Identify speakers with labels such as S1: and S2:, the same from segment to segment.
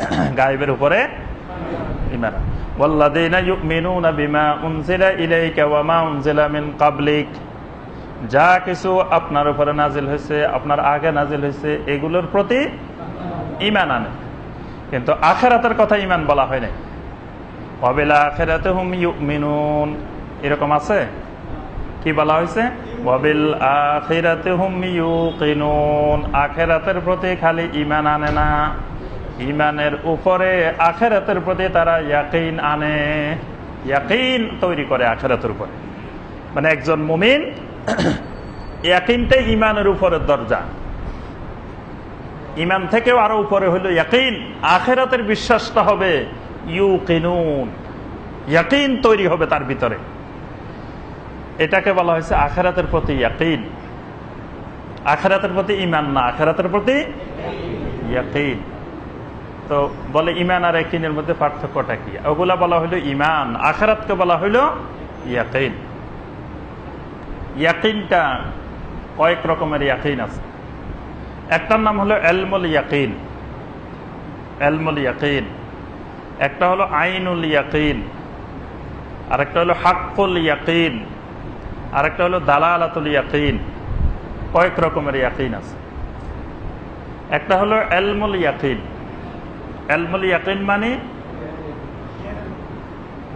S1: গায়েবের উপরে ইমান والذين يؤمنون بما أنزل إليك وما أنزل من قبلك যা কিছু আপনার উপরে নাজিল হয়েছে আপনার আগে নাজিল হয়েছে এগুলোর প্রতি ইমান আনে কিন্তু আখেরাতের কথা ইমান বলা হয় নাই অবেলা আখেরাতে হুম ইউমিনুন এরকম আছে কি বলা হয়েছে ওয়াবিল আখিরাতে হুম ইউকিনুন আখেরাতের প্রতি খালি ইমান আনে না ইমানের উপরে আখেরাতের প্রতি তারা ইয়াকিন আনে। ইয়াকিন তৈরি করে আখেরাতের উপরে। মানে একজন মুমিন ইয়াকিনটাই ইমানের উপরের দরজা। ইমান থেকেও আরও উপরে হইল ইয়াকিন। আখেরাতের বিশ্বাসটা হবে ইউ কিনুন ইয়াকিন তৈরি হবে তার ভিতরে। এটাকে বলা হয়েছে আখেরাতের প্রতি ইয়াকিন। আখেরাতের প্রতি ইমান না, আখেরাতের প্রতি ইয়াকিন। তো বলে ইমান আর একিনের মধ্যে পার্থক্যটা কি? ওগুলা বলা হইল ইমান আখেরাতকে বলা হইল ইয়াকিন। ইয়াকিনটা কয়েক রকমের ইয়াকিন আছে। একটার নাম হলো এলমুল ইয়াকিন। এলমুল ইয়াকিন। একটা হলো আইনুল ইয়াকিন। আরেকটা হলো হাক্কুল ইয়াকিন। আরেকটা হলো দালালাতুল ইয়াকিন। কয়েক রকমের ইয়াকিন আছে। একটা হলো এলমুল ইয়াকিন। এলমুল ইয়াকিন মানে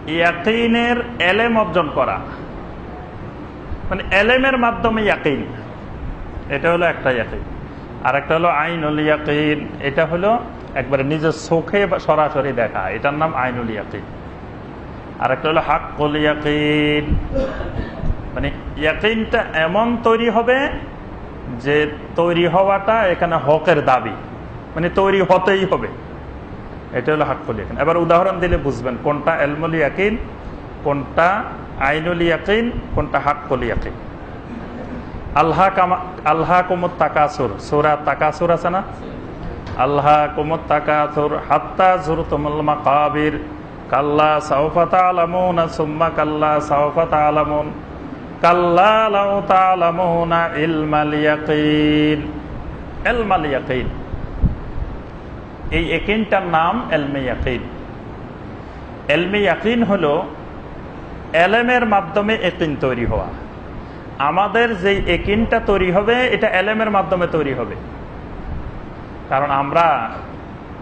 S1: ইয়াকিনের এলেম অর্জন করা। মানে এলেমের মাধ্যমে ইয়াকিন। এটা হলো একটা ইয়াকিন। আর একটা হলো আইনুল ইয়াকিন। এটা হলো একবারে নিজের চোখে সরাসরি দেখা। এটার নাম আইনুল ইয়াকিন। আর একটা হলো হাক্কুল ইয়াকিন। মানে ইয়াকিনটা এমন তৈরি হবে যে তৈরি হওয়াটা এখানে হকের দাবি। মানে তৈরি হতেই হবে। এটা হলো হাক্কুল ইয়াকিন এবার উদাহরণ দিলে বুঝবেন, কোনটা এলমুল ইয়াকিন, কোনটা আইনুল ইয়াকিন, কোনটা হাক্কুল ইয়াকিন আল্লাহ কামা আল্লাহ কুমত তাকাসুর, সোরা তাকাসুর আছে না? আল্লাহ কুমত তাকাসুর, হাত্তা জুর তুমুল মাকাবির, কাল্লা সাউফাতা আলামুন সুম্মা কাল্লা সাউফাতা আলামুন কাল্লা লাউ তালামুনা ইলমাল ইয়াকিন। ইলমাল ইয়াকিন। এই একিনটার নাম এলমে ইয়াকিন। এলমে ইয়াকিন হলো এলেমের মাধ্যমে একিন তৈরি হওয়া। আমাদের যে একিনটা তৈরি হবে, এটা এলেমের মাধ্যমে তৈরি হবে। কারণ আমরা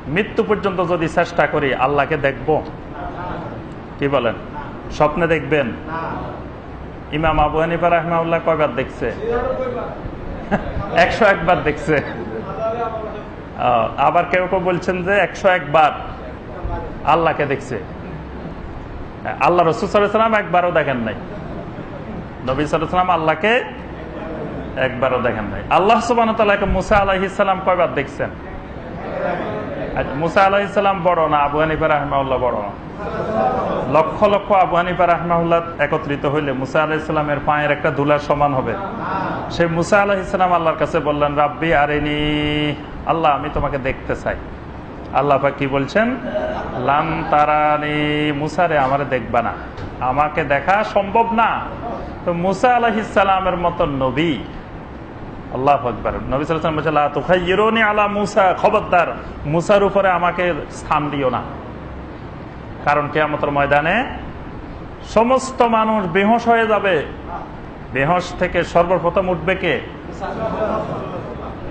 S1: মৃত্যু পর্যন্ত যদি চেষ্টা করি, আল্লাহকে দেখব। কি বলেন? স্বপ্নে দেখবেন? ইমাম আবু হানিফা রহমাউল্লাহ কয়বার দেখছে? একশো একবার দেখছে। আবার কেউ কেউ বলছেন যে একশো একবার আল্লাহকে দেখছে। আল্লাহ রসুলাম একবারও দেখেন নাই। নবী সালাম আল্লাহকে একবারও দেখেন নাই। আল্লাহ সুবান মুসা আলাহিসাল্লাম কয়বার দেখছেন? মুসা আলাহিসাল্লাম বড় না আবু হানিফা রহমাউল্লাহ বড়? লক্ষ লক্ষ আবু হানিফা রহমাউল্লাহ একত্রিত হইলে মুসা আলাহিসাল্লামের পায়ের একটা দুলার সমান হবে। সেই মুসা আলাহিসাল্লাম আল্লাহর কাছে বললেন, রাব্বি আরেনি, আল্লাহ আমি তোমাকে দেখতে চাই। আল্লাহ কি বলছেন? লাম তারানি মুসারে আমারে দেখবা না। আমাকে দেখা সম্ভব না। তো মুসা আলাহিসাল্লামের মতো নবী আল্লাহ বলছে আলা মুসা, খবরদার, মুসার উপরে আমাকে স্থান দিও না। কারণ কেয়ামতের ময়দানে সমস্ত মানুষ বেহস হয়ে যাবে। বেহস থেকে সর্বপ্রথম উঠবে কে?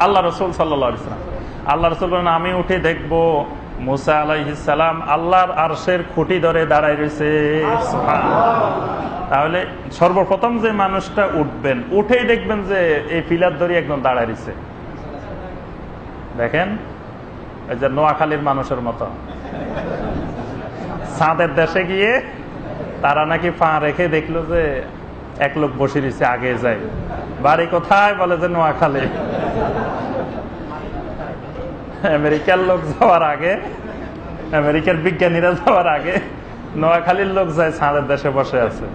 S1: আল্লাহ রসুল সাল্লা ইসলাম আল্লাহ রসুল বলেন, আমি উঠে দেখব মুসা আলাইসালাম আল্লাহর আরশের খুঁটি ধরে দাঁড়াই রয়েছে। তাহলে সর্বপ্রথম যে মানুষটা উঠবেন, উঠেই দেখবেন যে এই পিলার ধরে একদম দাঁড়াই রয়েছে। দেখেন, এই যে নোয়াখালীর মানুষের মতো। চাঁদের দেশে গিয়ে তারা নাকি পা রেখে দেখল যে এক লোক বসে দিচ্ছে আগে যায়। বাড়ি কোথায়? বলে যে নোয়াখালী। আমেরিকার লোক যাওয়ার আগে, আমেরিকার বিজ্ঞানীরা যাওয়ার আগে নোয়াখালীর লোক যায় ছাঁদের দেশে বসে আছে।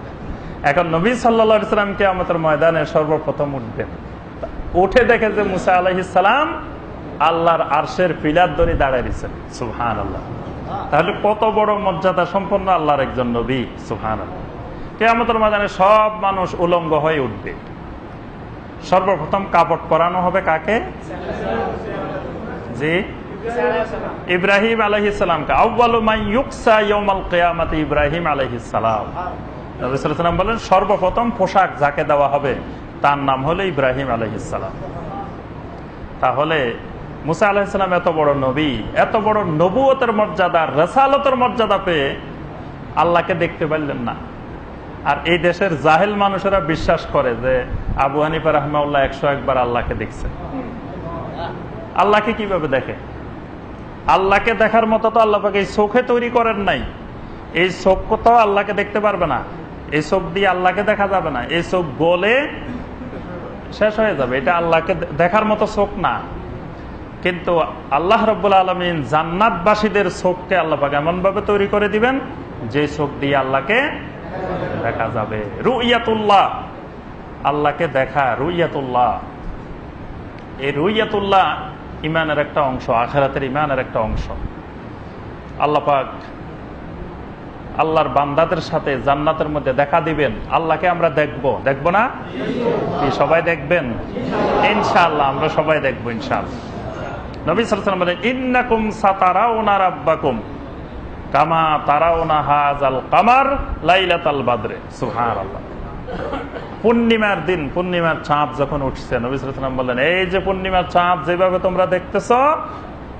S1: এখন নবী সাল্লা ইসলামকে আমাদের ময়দানে সর্বপ্রথম উঠবেন। উঠে দেখে যে মুসা আলহিসাম আল্লাহর আরশের পিলার দড়ি দাঁড়ায় দিচ্ছেন সুহান আল্লাহ তাহলে কত বড় মর্যাদা সম্পন্ন আল্লাহর একজন নবী। সুহান আল্লাহ কে কেয়ামতের ময়দানে সব মানুষ উলঙ্গ হয়ে উঠবে। সর্বপ্রথম কাপড় পরানো হবে কাকে? জি? ইব্রাহিম আলহিসামকে কেয়ামত ইব্রাহিম আলহিসাম নবিসাম বলেন সর্বপ্রথম পোশাক যাকে দেওয়া হবে তার নাম হলো ইব্রাহিম আলহিসাম তাহলে মুসা আলাহিসাম এত বড় নবী এত বড় নবুয়তের মর্যাদা রসালতের মর্যাদা পেয়ে আল্লাহকে দেখতে পারলেন না। আর এই দেশের জাহেল মানুষেরা বিশ্বাস করে যে আবু হানিফা রহমাউল্লাহ একশো একবার আল্লাহকে দেখছে। আল্লাহকে কীভাবে দেখে? আল্লাহকে দেখার মতো তো আল্লাহকে এই চোখে তৈরি করেন নাই। এই চোখ তো আল্লাহকে দেখতে পারবে না। এই চোখ দিয়ে আল্লাহকে দেখা যাবে না। এই চোখ গলে শেষ হয়ে যাবে। এটা আল্লাহকে দেখার মতো চোখ না। কিন্তু আল্লাহ রব্বুল আলমিন জান্নাতবাসীদের চোখকে আল্লাহ এমন ভাবে তৈরি করে দিবেন, যে চোখ দিয়ে আল্লাহকে দেখা যাবে। রুইয়াতুল্লাহ। আল্লাহকে দেখা, রুইয়াতুল্লাহ। এই রুইয়াতুল্লাহ ইমানের একটা অংশ, আখেরাতের ইমানের একটা অংশ। আল্লাহ পাক আল্লাহর বান্দাদের সাথে জান্নাতের মধ্যে দেখা দিবেন। আল্লাহকে আমরা দেখব। দেখব না? সবাই দেখবেন? ইনশাআল্লাহ, আমরা সবাই দেখব, ইনশাআল্লাহ। নবী সাল্লাম বলেন, ইন্নাকুম সাতারাউনা রাব্বাকুম কামা তারাউনা হাজাল কামার লাইলাতাল বাদরে। সুবহানাল্লাহ। পূর্ণিমার দিন, পূর্ণিমার চাঁদ যখন উঠছে, নবী সাল্লাম বললেন, এই যে পূর্ণিমার চাঁদ যেভাবে তোমরা দেখতেছ,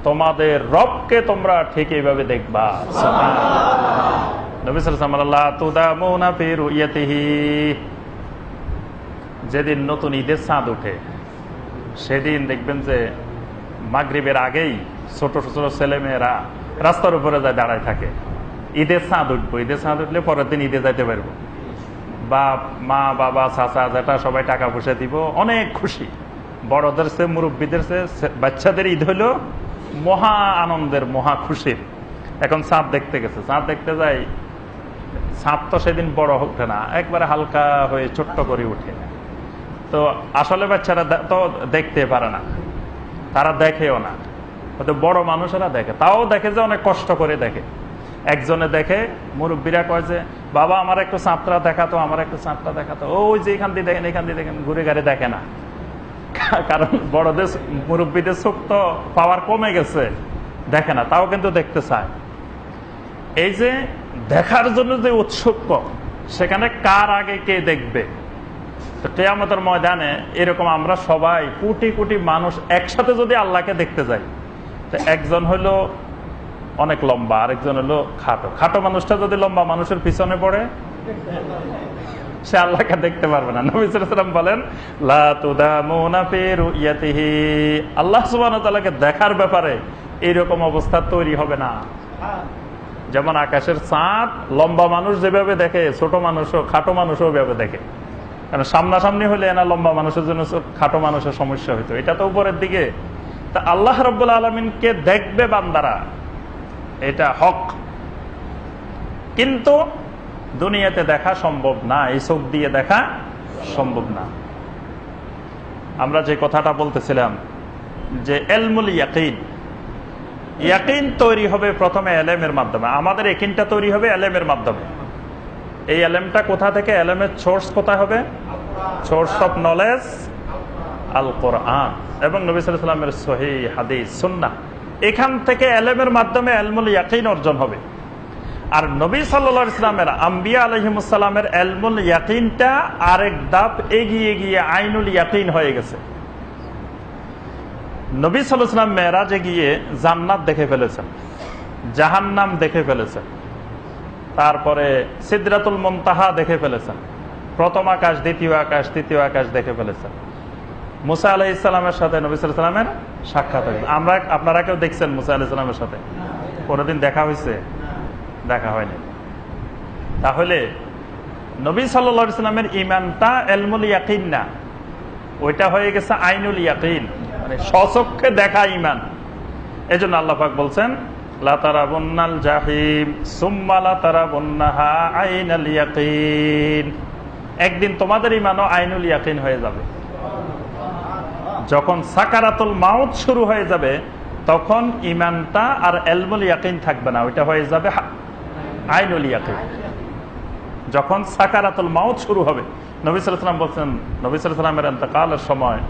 S1: তোমাদের রবকে তোমরা ঠিক এইভাবে দেখবা। যেদিন নতুন ঈদের চাঁদ উঠে, সেদিন দেখবেন যে মাগরীবের আগেই ছোট ছোট ছেলে মেয়েরা রাস্তার উপরে যায় দাঁড়ায় থাকে। ঈদের চাঁদ উঠবো, ঈদের চাঁদ উঠলে পরের দিন ঈদে যাইতে পারব। বাপ, মা, বাবা, চাচা যেটা সবাই টাকা পয়সা দিব। অনেক খুশি। বড়দের সে মুরব্বীদের সে বাচ্চাদের ঈদ হইল মহা আনন্দের, মহা খুশির। এখন চাঁদ দেখতে গেছে। চাঁদ দেখতে যাই চাঁদ তো সেদিন বড় ওঠে না, একবারে হালকা হয়ে ছোট্ট করে উঠে। তো আসলে বাচ্চারা তো দেখতে পারে না। তারা দেখেও না। হয়তো বড় মানুষেরা দেখে। তাও দেখে যে অনেক কষ্ট করে দেখে। একজনে দেখে মুরব্বীরা কয় যে, বাবা, আমার একটু সাঁতরা দেখাতো, আমার একটু সাঁতরা দেখাতো। ওই যে এখান দিয়ে দেখেন, এখান দিয়ে দেখেন, ঘুরে গাড়ি দেখে না। কারণ বড়দের মুরব্বীদের চোখ তো পাওয়ার কমে গেছে, দেখে না, তাও কিন্তু দেখতে চায়। এই যে দেখার জন্য যে উৎসুক, সেখানে কার আগে কে দেখবে? তো কেয়ামতের ময়দানে এরকম আমরা সবাই কোটি কোটি মানুষ একসাথে যদি আল্লাহকে দেখতে যাই, তো একজন হলো অনেক লম্বা, আরেকজন হলো খাটো। খাটো মানুষটা যদি লম্বা, মানুষের পিছনে পড়ে, সে আল্লাহকে দেখতে পারবে না। নবীলাম বলেন আল্লাহ সুবাহকে দেখার ব্যাপারে এইরকম অবস্থা তৈরি হবে না। যেমন আকাশের চাঁদ লম্বা মানুষ যেভাবে দেখে, ছোট মানুষও, খাটো মানুষও ওইভাবে দেখে। কারণ সামনাসামনি হলে না লম্বা মানুষের জন্য খাটো মানুষের সমস্যা হইতো। এটা তো উপরের দিকে। তা আল্লাহ রব্বুল আলমিনকে দেখবে বান্দারা। এটা হক। কিন্তু দুনিয়াতে দেখা সম্ভব না, এই চোখ দিয়ে দেখা সম্ভব না। আমরা যে কথাটা বলতেছিলাম যে এলমুল ইয়াকিন ইয়াকিন তৈরি হবে প্রথমে এলেমের মাধ্যমে। আমাদের একিনটা তৈরি হবে এলেমের মাধ্যমে। এই এলেমটা কোথা থেকে? এলেমের সোর্স কোথায় হবে? Source of knowledge Al Quran. এবং নবী সাল্লামের সহি হাদিস সুন্না এখান থেকে এলেমের মাধ্যমে এলমুল ইয়াকিন অর্জন হবে। আর নবী সাল্লা ইসলামের আম্বিয়া আলহিমুসাল্লামের এলমুল ইয়াকিনটা আরেক দাপ এগিয়ে গিয়ে আইনুল ইয়াকিন হয়ে গেছে। নবী সাল্লাম মেয়েরাজে গিয়ে জান্নাত দেখে ফেলেছেন, জাহান্নাম দেখে ফেলেছেন। তারপরে সিদ্রাতুল মন্তাহা দেখে ফেলেছেন। প্রথম আকাশ, দ্বিতীয় আকাশ, তৃতীয় আকাশ দেখে ফেলেছেন। মুসা আলাহ ইসলামের সাথে নবী সাল্লামের সাক্ষাৎ হয়েছে আমরা আপনারা কেউ দেখছেন মুসা আলাহ ইসলামের সাথে? কোনোদিন দেখা হয়েছে দেখা হয়নি। তাহলে নবী সাল্লা ইসলামের ইমানটা এলমুল ইয়াকিন না। ওইটা হয়ে গেছে আইনুল ইয়াকিন। মানে সচক্ষে দেখা ইমান এই জন্য আল্লাহাক বলছেন লাতারাবুন্নাল জাহিম, সুম্মা ইয়াকিন। একদিন তোমাদের ইমানও আইনুল ইয়াকিন হয়ে যাবে। যখন সাকারাতুল মাউত শুরু হয়ে যাবে, তখন ইমানটা আর এলমুল ইয়াকিন থাকবে না, ওইটা হয়ে যাবে আইনুল ইয়াকিন। যখন সাকারাতুল মাউত শুরু হবে, নবী সাল্লাম বলছেন, নবী সাল্লামের এন্তকালের সময়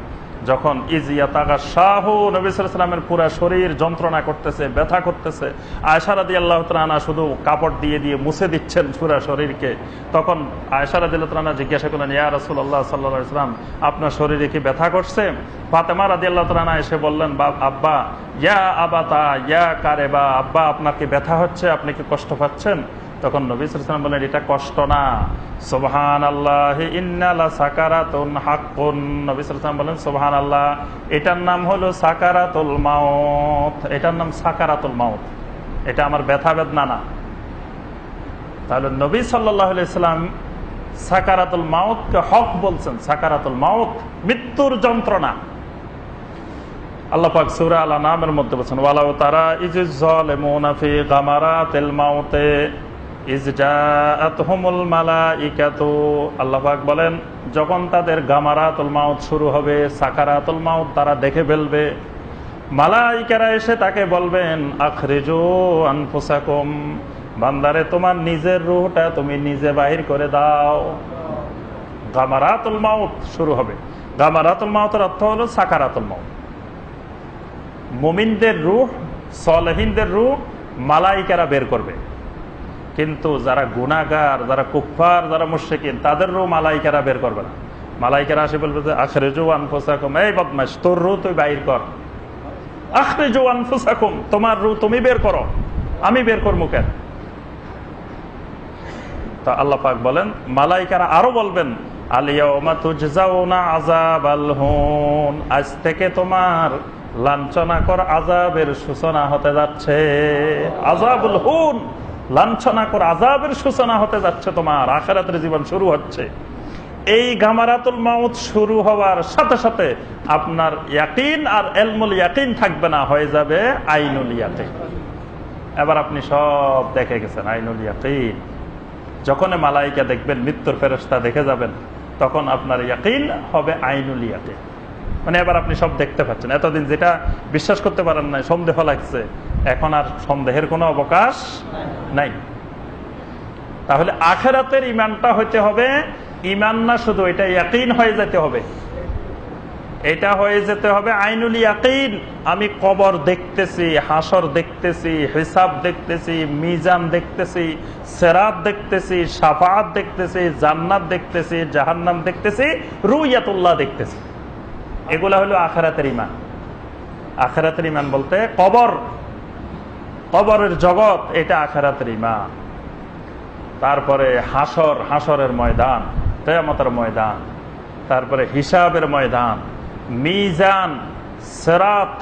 S1: যখন ইজিয়া তাগা শাহ, নবী সাল্লামের পুরা শরীর যন্ত্রণা করতেছে, ব্যথা করতেছে। আয়সারাদি আল্লাহ তালা শুধু কাপড় দিয়ে দিয়ে মুছে দিচ্ছেন পুরা শরীরকে। তখন আয়সারাদি আল্লাহ জিজ্ঞাসা করলেন, ইয়া রসুল আল্লাহ সাল্লাহ ইসলাম আপনার শরীরে কি ব্যথা করছে? ফাতেমা রাদি আল্লাহ তালা এসে বললেন, বা, আব্বা, ইয়া আবাতা, ইয়া কারে বা আব্বা, আপনার কি ব্যথা হচ্ছে? আপনি কি কষ্ট পাচ্ছেন? তখন নবী সাল্লাম বলেন এটা কষ্ট না। সোবহান আল্লাহ ইন্নালা সাল্লাম বলেন সোবহান আল্লাহ এটার নাম হলো সাকারাতুল মাউত। এটার নাম সাকারাতুল মাউত। এটা আমার ব্যথা বেদনা না। তাহলে নবী সাল্লাহ ইসলাম সাকারাতুল মাউতকে হক বলছেন। সাকারাতুল মাউত মৃত্যুর যন্ত্রণা। আল্লাহ পাক সূরা আল নামের মধ্যে বলছেন, ওয়ালাউ তারা ইজুজ যালিমুনা ফি গামারাতিল মাউতে। ইজ জাআতহুমুল মালাইকাতু। আল্লাহ পাক বলেন, যখন তাদের গামারাতুল মাউত শুরু হবে, সাকারাতুল মাউত তারা দেখে ফেলবে। মালাইকারা এসে তাকে বলবেন, আখরিজু আনফুসাকুম, বান্দারে, তোমার নিজের রুহটা তুমি নিজে বাহির করে দাও। গামারাতুল মাউত শুরু হবে। গামারাতুল মাউতের অর্থ হলো সাকারাতুল মাউত। মুমিনদের রূহ, সলহিনদের রূহ মালাইকারা বের করবে। কিন্তু যারা গুনাগার যারা কুফার যারা মুশরিকিন তাদের রূহ মালাইকারা বের করবে না। মালাইকারা আসে বলবে যে আখরে জোয়ান ফোসাকুম এই বদমাস তোর রূহ তুই বাইর কর। আখরে জোয়ান ফোসাকুম তোমার রূহ তুমি বের করো। আমি বের করব কেন? তা আল্লাহ পাক বলেন, মালাইকারা আরও বলবেন আজ থেকে তোমার লাঞ্ছনা কর আজাবের সূচনা হতে যাচ্ছে। আজাবুল হুন! লাঞ্ছনা কর আজাবের সূচনা হতে যাচ্ছে তোমার, আখেরাতের জীবন শুরু হচ্ছে। এই গামারাতুল মাউত শুরু হওয়ার সাথে সাথে আপনার ইয়াকিন আর এলমুল ইয়াকিন থাকবে না, হয়ে যাবে আইনুল ইয়াকিন। এবার আপনি সব দেখে গেছেন, আইনুল ইয়াকিন। যখন মালাইকা দেখবেন, মৃত্যুর ফেরস্তা দেখে যাবেন, তখন আপনার ইয়াকিন হবে আইনুল ইয়াকিন। মানে এবার আপনি সব দেখতে পাচ্ছেন। এতদিন যেটা বিশ্বাস করতে পারেন নাই, সন্দেহ লাগছে, এখন আর সন্দেহের কোনো অবকাশ নাই। তাহলে আখেরাতের ইমানটা হইতে হবে ইমান না শুধু, এটা ইয়াকিন হয়ে যেতে হবে। এটা হয়ে যেতে হবে আইনুল ইয়াকিন। আমি কবর দেখতেছি, হাসর দেখতেছি, হিসাব দেখতেছি, মিজান দেখতেছি, সেরাত দেখতেছি সাফাত দেখতেছি, জান্নাত দেখতেছি, জাহান্নাম দেখতেছি, রুইয়াতুল্লাহ দেখতেছি। এগুলা হলো আখেরাতের ইমান আখেরাতের ইমান বলতে কবর। কবরের জগৎ, এটা আখেরাতের ইমান তারপরে হাসর হাসরের ময়দান তেয়ামতের ময়দান। তারপরে হিসাবের ময়দান, মিজান, সেরাত।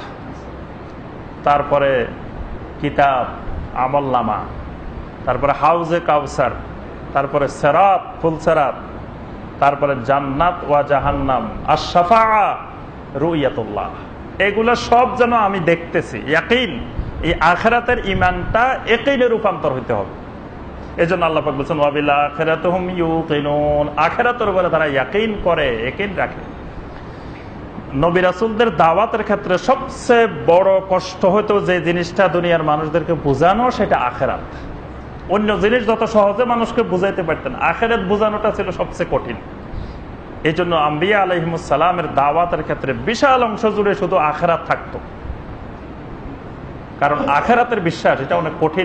S1: তারপরে কিতাব আমল্লামা তারপরে হাউজে কাউসার, তারপরে সেরাত ফুল সেরাত তারপরে জান্নাত ওয়া জাহান্নাম আশাফা রুইয়াতুল্লাহ। এগুলো সব যেন আমি দেখতেছি। ইয়াকিন, এই আখেরাতের ইমানটা একিনে রূপান্তর হইতে হবে। এই জন্য আল্লাহ বলছেন, ওয়াবিল আখেরাতুহুম ইউকিনুন। আখেরাতের উপরে তারা ইয়াকিন করে, ইয়াকিন রাখে। নবী রাসূলদের দাওয়াতের ক্ষেত্রে সবচেয়ে বড় কষ্ট হতো যে জিনিসটা দুনিয়ার মানুষদেরকে বোঝানো, সেটা আখেরাত। অন্য জিনিস যত সহজে মানুষকে বুঝাইতে পারতেন, আখেরাত বোঝানোটা ছিল সবচেয়ে কঠিন। এই জন্য আম্বিয়া আলহিমুসালামের দাওয়াতের ক্ষেত্রে বিশাল অংশ জুড়ে শুধু আখেরাত থাকতো। কারণ আখেরাতের বিশ্বাস, এটা অনেক কঠিন